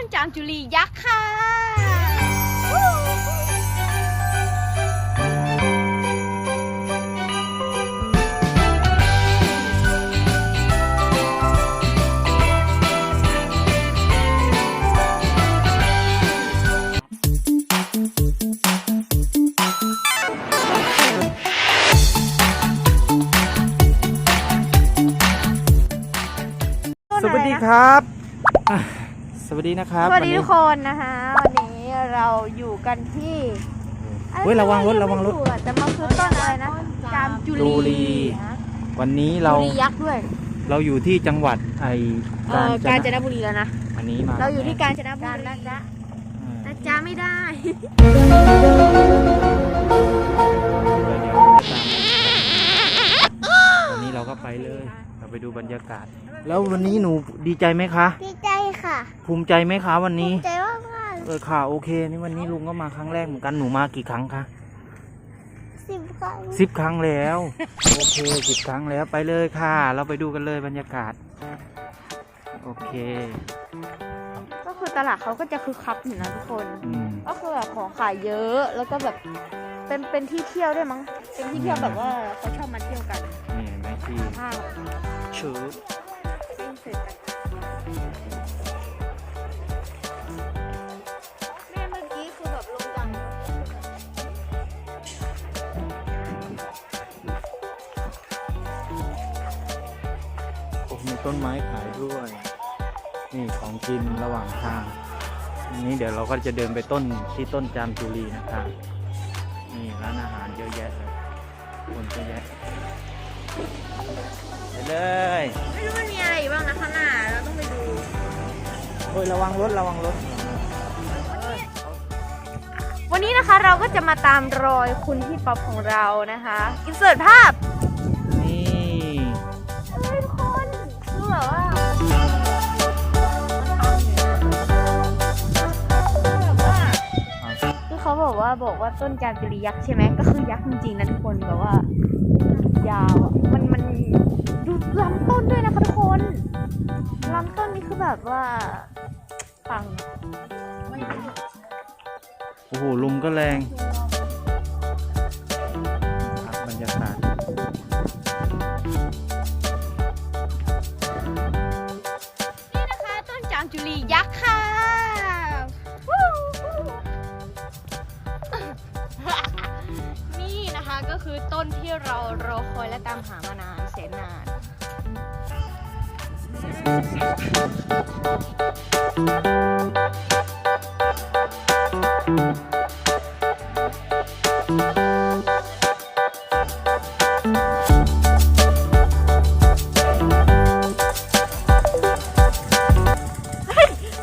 ต้นจามจุลียักษ์ค่ะ สวัสดีครับอะ สวัสดีนะครับสวัสดีนนี้ทุกคนนะคะวันนี้เราอยู่กันที่เฮ้ยระวังรถระวังรถไม่อะแต่มันคือต้นอะไรนะจามจุจุลีวันนี้เราจุลียักษ์ด้วย เราอยู่ที่จังหวัดไอเออกาญจนบุรีแล้วนะอันนี้มาเราอยู่ที่กาญจนบุรีนะจ๊ะอ่านะจ๊ะไม่ได้ บรรยากาศ แล้ววันนี้หนูดีใจไหมคะ ดีใจค่ะ ภูมิใจไหมคะ วันนี้ใจว่ามากเออค่ะโอเค นี่วันนี้ลุงก็มาครั้งแรกเหมือนกันหนูมากี่ครั้งคะสิบครั้งสิบครั้งแล้ว โอเคสิบครั้งแล้วไปเลยค่ะ เราไปดูกันเลยบรรยากาศ โอเคก็คือตลาดเขาก็จะคึกคักอยู่นะทุกคน อืมก็คือแบบของขายเยอะแล้วก็แบบเป็นเป็นที่เที่ยวด้วยมั้ง เป็นที่เที่ยวแบบว่าเขาชอบมาเที่ยวกัน นี่แม่ชี เชื้อแม่เมื่อกี้คือแบบลงดังโอ้มีต้นไม้ขายด้วย นี่ของกินระหว่างทางอันนี้เดี๋ยวเราก็จะเดินไปต้นที่ต้นจามจุรีนะคะนี่ร้านอาหารเยอะแยะเลยคนเยอะแยะ ไปเลย ไม่รู้มันมีอะไรอยู่บ้างนะข้างหน้าเราต้องไปดูโอ้ยระวังรถระวังรถ วันนี้นะคะเราก็จะมาตามรอยคุณพี่ป๊อปของเรานะคะอินเสิร์ตภาพนี่ เฮ้ยทุกคนคือแบบว่าแบบว่าเอาคือเขาบอกว่าบอกว่าต้นจามจุรียักษ์ใช่ไหมก็คือยักษ์จริงๆนะทุกคนแบบว่า ยาวอะมันมันดูลำต้นด้วยนะคะทุกคนลำต้นนี่คือแบบว่าปัง โอ้โหลมก็แรง รารอคอยและตามหามานานแสนนาน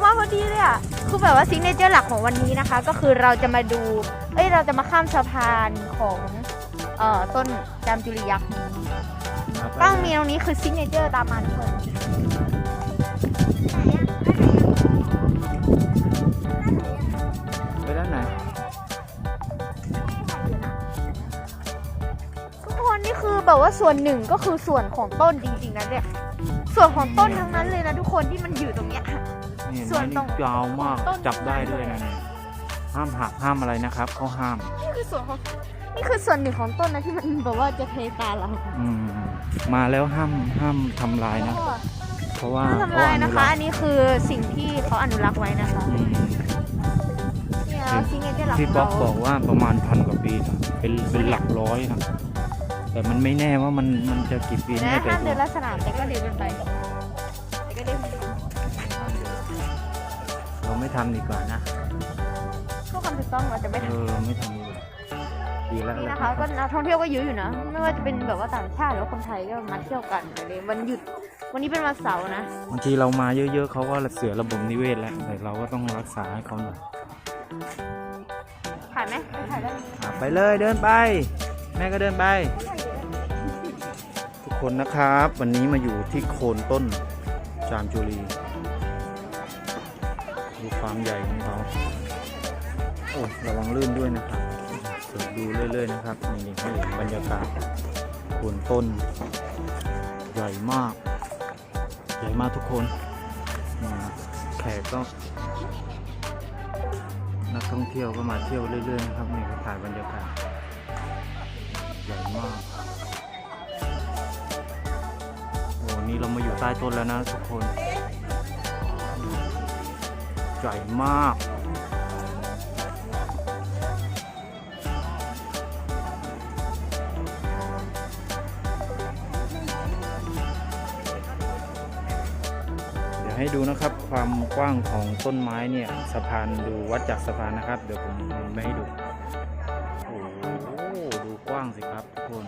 มาพอดีเลยอะ คือแบบว่าซิกเนเจอร์หลักของวันนี้นะคะ ก็คือเราจะมาดู เอ้ย เราจะมาข้ามสะพานของ เอ่อต้นจามจุลียักษ์ครับต้องมีตรงนี้คือซิกเนเจอร์ตามมาทุกคนไปด้านไหนทุกคนนี่คือแบบว่าส่วนหนึ่งก็คือส่วนของต้นจริงๆนะเนี่ยส่วนของต้นทั้งนั้นเลยนะทุกคนที่มันอยู่ตรงเนี้ย นี่ส่วนตรงไม้ยาวมากต้น จับได้ด้วยนะเนี่ยห้ามหักห้ามอะไรนะครับเขาห้าม นี่คือส่วนของ นี่คือส่วนหนึ่งของต้นนะที่มันแบบว่าจะเทตาเราอืมมาแล้วห้ามห้ามทำลายนะ เพราะว่าไม่ทำลายนะคะเขาออันนี้คือสิ่งที่เขาอนุรักษ์ไว้นะคะอืมเนี่ยเราซิงเกิลหลักพี่ของป๊อกเราบอกว่าประมาณพันกว่าปีนะเป็นเป็นหลักร้อยนะแต่มันไม่แน่ว่ามันมันจะกี่ปีนะแน่แต่ห้ามเดินลักษณะแต่ก็เดินกันไปแต่ก็เดินเราไม่ทำดีกว่านะเพื่อความถูกต้องเราจะไม่เอทำอไม่ทำ ดีกว่าดีแล้วนี่นะคะก็นักท่องเที่ยวก็เยอะอยู่นะ ไม่ว่าจะเป็นแบบว่าต่างชาติหรือว่าคนไทยก็มาเที่ยวกันอะไรวันหยุดวันนี้เป็นวันเสาร์นะบางทีเรามาเยอะๆเขาก็เสียระบบนิเวศแล้วแต่เราก็ต้องรักษาให้เขาหน่อยถ่ายไหมไปถ่ายได้ไหมอะไปเลยเดินไป แม่ก็เดินไป ทุกคนนะครับ วันนี้มาอยู่ที่โคนต้นจามจุรีดูความใหญ่ของเขาโอ้ระวังลื่นด้วยนะครับ เปิดดูเรื่อยๆนะครับนี่ให้เห็นบรรยากาศโคนต้น ใหญ่มาก ใหญ่มากทุกคนนี่นะแขกก็นักท่องเที่ยวก็มาเที่ยวเรื่อยๆนะครับนี่ก็ถ่ายบรรยากาศใหญ่มากโอ้นี่เรามาอยู่ใต้ต้นแล้วนะทุกคน ใหญ่มาก ให้ดูนะครับความกว้างของต้นไม้เนี่ยสะพานดูวัดจากสะพานนะครับ เดี๋ยวผมเอาให้ดูโอ้โหดูกว้างสิครับทุกคน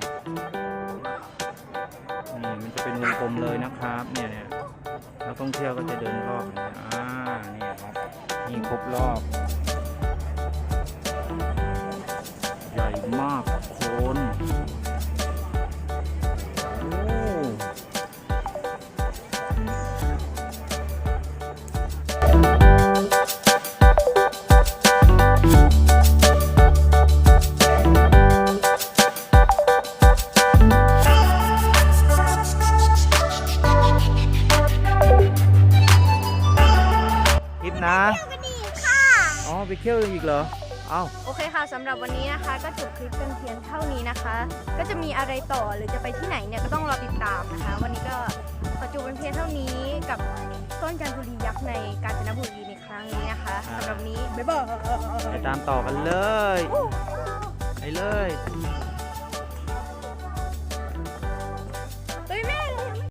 นี่มันจะเป็นวงกลมเลยนะครับเนี่ยเนี่ยนักท่องเที่ยวก็จะเดินรอบนี่อ่าเนี่ยครับนี่ครบรอบใหญ่มากโคน อ๋อไปเที่ยวอีกเหรอเอ้าโอเคค่ะสำหรับวันนี้นะคะ ก็จบคลิปกันเพียงเท่านี้นะคะ ก็จะมีอะไรต่อหรือจะไปที่ไหนเนี่ยก็ต้องรอติดตามนะคะ วันนี้ก็ขอจบเป็นเพียงเท่านี้กับต้นจันทุรียักษ์ในกาญจนบุรีในครั้งนี้นะคะอ่าสำหรับวันนี้บ๊ายบายไปตามต่อกันเลยไปเลย